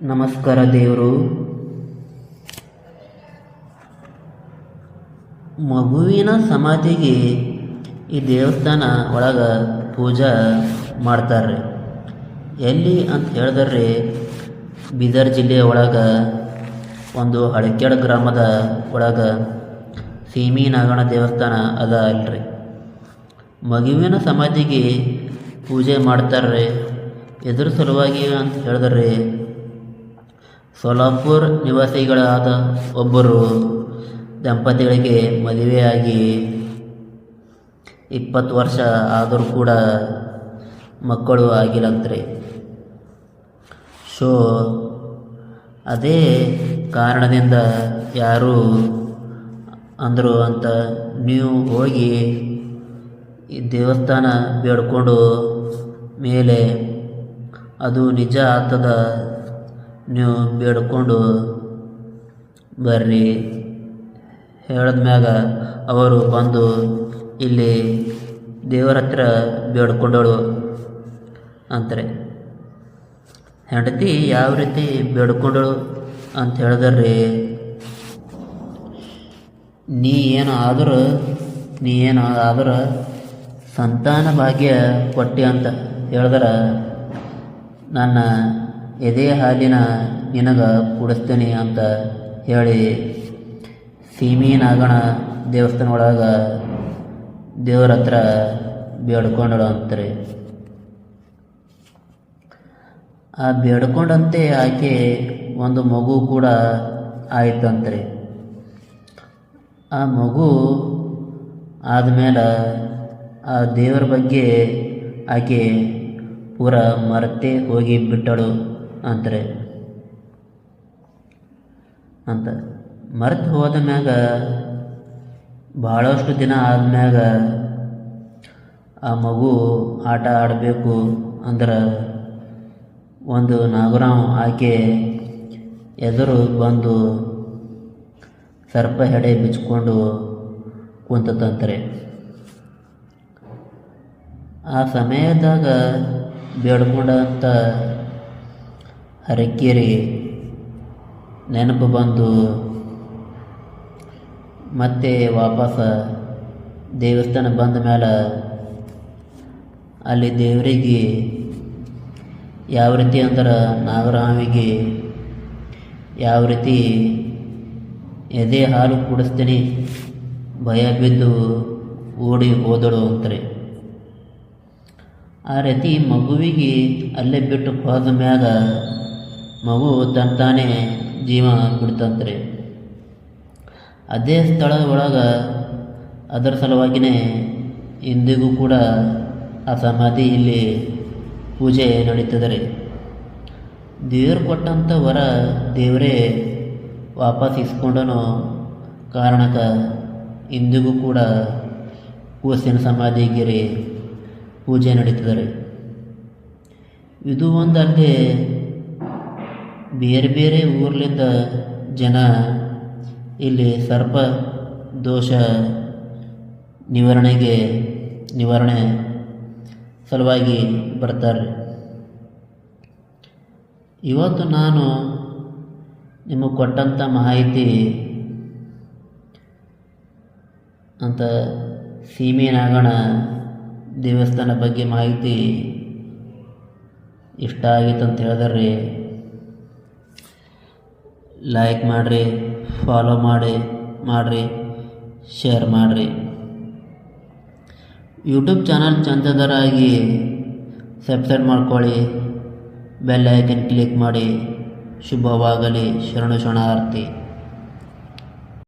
ನಮಸ್ಕಾರ ದೇವರು. ಮಗುವಿನ ಸಮಾಧಿಗೆ ಈ ದೇವಸ್ಥಾನ ಒಳಗೆ ಪೂಜಾ ಮಾಡ್ತಾರೆ ಎಲ್ಲಿ ಅಂತ ಹೇಳಿದ್ರೆ ಬೀದರ್ ಜಿಲ್ಲೆಯ ಒಳಗೆ ಒಂದು ಹಳಕೆಡ ಗ್ರಾಮದ ಒಳಗೆ ಸೀಮಿ ನಾಗಣ ದೇವಸ್ಥಾನ ಅದ ಅಲ್ರಿ ಮಗುವಿನ ಸಮಾಧಿಗೆ ಪೂಜೆ ಮಾಡ್ತಾರೆ ಎದುರು ಸಲುವಾಗಿ ಅಂತ ಹೇಳಿದ್ರೆ ಸೋಲಾಪುರ್ ನಿವಾಸಿಗಳಾದ ಒಬ್ಬರು ದಂಪತಿಗಳಿಗೆ ಮದುವೆಯಾಗಿ ಇಪ್ಪತ್ತು ವರ್ಷ ಆದರೂ ಕೂಡ ಮಕ್ಕಳು ಆಗಿಲ್ಲಂತ್ರಿ. ಸೊ, ಅದೇ ಕಾರಣದಿಂದ ಯಾರು ಅಂದರು ಅಂತ ನೀವು ಹೋಗಿ ಈ ದೇವಸ್ಥಾನ ಬೇಡ್ಕೊಂಡು ಮೇಲೆ ಅದು ನಿಜ ಆಗ್ತದ ನೀವು ಬೇಡ್ಕೊಂಡು ಬರ್ರಿ. ಹೇಳಿದ್ಮ್ಯಾಗ ಅವರು ಬಂದು ಇಲ್ಲಿ ದೇವರ ಹತ್ರ ಬೇಡ್ಕೊಂಡಳು ಅಂತಾರೆ. ಹೆಂಡತಿ ಯಾವ ರೀತಿ ಬೇಡ್ಕೊಂಡಳು ಅಂತ ಹೇಳಿದ್ರಿ? ನೀ ಏನು ಆದರೂ, ನೀ ಏನು ಆದ್ರೆ ಸಂತಾನ ಭಾಗ್ಯ ಕೊಟ್ಟಿ ಅಂತ ಹೇಳಿದ್ರೆ ನನ್ನ ಎದೆ ಹಾಲಿನ ನಿನಗ ಕುಡಿಸ್ತೀನಿ ಅಂತ ಹೇಳಿ ಸೀಮಿ ನಾಗಣ ದೇವಸ್ಥಾನ ಒಳಗೆ ದೇವ್ರ ಹತ್ರ ಬೇಡ್ಕೊಂಡಳು ಅಂತಾರೆ. ಆ ಬೇಡ್ಕೊಂಡಂತೆ ಆಕೆ ಒಂದು ಮಗು ಕೂಡ ಆಯ್ತಂತ್ರಿ ಆ ಮಗು ಆದಮೇಲೆ ಆ ದೇವರ ಬಗ್ಗೆ ಆಕೆ ಪೂರ ಮರೆತೇ ಹೋಗಿ ಬಿಟ್ಟಳು ಅಂತಾರೆ ಅಂತ. ಮರೆತು ಹೋದ ಮ್ಯಾಗ ಭಾಳಷ್ಟು ದಿನ ಆದ್ಮ್ಯಾಗ ಆ ಮಗು ಆಟ ಆಡಬೇಕು ಅಂದ್ರೆ ಒಂದು ನಾಗರಾವ್ ಆಕೆ ಎದುರು ಬಂದು ಸರ್ಪ ಹೆಡೆ ಬಿಚ್ಕೊಂಡು ಕುಂತತಂತ್ರೆ. ಆ ಸಮಯದಾಗ ಬೇಡ್ಕೊಂಡಂಥ ಹರಕೇರಿ ನೆನಪು ಬಂದು ಮತ್ತೆ ವಾಪಸ್ ದೇವಸ್ಥಾನ ಬಂದ ಮೇಲೆ ಅಲ್ಲಿ ದೇವರಿಗೆ ಯಾವ ರೀತಿ ಅಂದ್ರೆ ನಾಗರಾಮಿಗೆ ಯಾವ ರೀತಿ ಎದೆ ಹಾಲು ಕುಡಿಸ್ತೀನಿ, ಭಯ ಬಿದ್ದು ಓಡಿ ಹೋದಳು ಅಂತಾರೆ. ಆ ರೀತಿ ಮಗುವಿಗೆ ಅಲ್ಲೇ ಬಿಟ್ಟು ಹೋದ ಮ್ಯಾಗ ಮಗು ತಂತಾನೆ ತಾನೇ ಜೀವ ಬಿಡ್ತಂತ್ರಿ ಅದೇ ಸ್ಥಳದ ಒಳಗೆ ಅದರ ಸಲುವಾಗಿಯೇ ಇಂದಿಗೂ ಕೂಡ ಆ ಸಮಾಧಿ ಇಲ್ಲಿ ಪೂಜೆ ನಡೀತದೆ ರೀ ದೇವ್ರು ಕೊಟ್ಟಂಥ ವರ ದೇವರೇ ವಾಪಸ್ ಇಸ್ಕೊಂಡನೋ ಕಾರಣಕ್ಕೆ ಇಂದಿಗೂ ಕೂಡ ಕೂಸಿನ ಸಮಾಧಿಗೆ ರೀ ಪೂಜೆ ನಡೀತದೆ ರೀ ಇದು ಒಂದಲ್ಲದೆ ಬೇರೆ ಬೇರೆ ಊರ್ಲಿಂದ ಜನ ಇಲ್ಲಿ ಸರ್ಪ ದೋಷ ನಿವಾರಣೆಗೆ ನಿವಾರಣೆ ಸಲುವಾಗಿ ಬರ್ತಾರೆ. ಇವತ್ತು ನಾನು ನಿಮಗೆ ಕೊಟ್ಟಂಥ ಮಾಹಿತಿ ಅಂತ ಸೀಮೆ ನಾಗಣ ದೇವಸ್ಥಾನ ಬಗ್ಗೆ ಮಾಹಿತಿ ಇಷ್ಟ ಆಗಿತ್ತು ಅಂತ ಹೇಳಿದ್ರಿ ಲೈಕ್ ಮಾಡಿರಿ ಫಾಲೋ ಮಾಡಿ, ಮಾಡಿರಿ ಶೇರ್ ಮಾಡಿರಿ. ಯೂಟ್ಯೂಬ್ ಚಾನಲ್ ಚಂದದರಾಗಿ ಸಬ್ಸ್ಕ್ರೈಬ್ ಮಾಡ್ಕೊಳ್ಳಿ ಬೆಲ್ ಐಕನ್ ಕ್ಲಿಕ್ ಮಾಡಿ, ಶುಭವಾಗಲಿ, ಶರಣು ಶರಣಾರ್ಥಿ.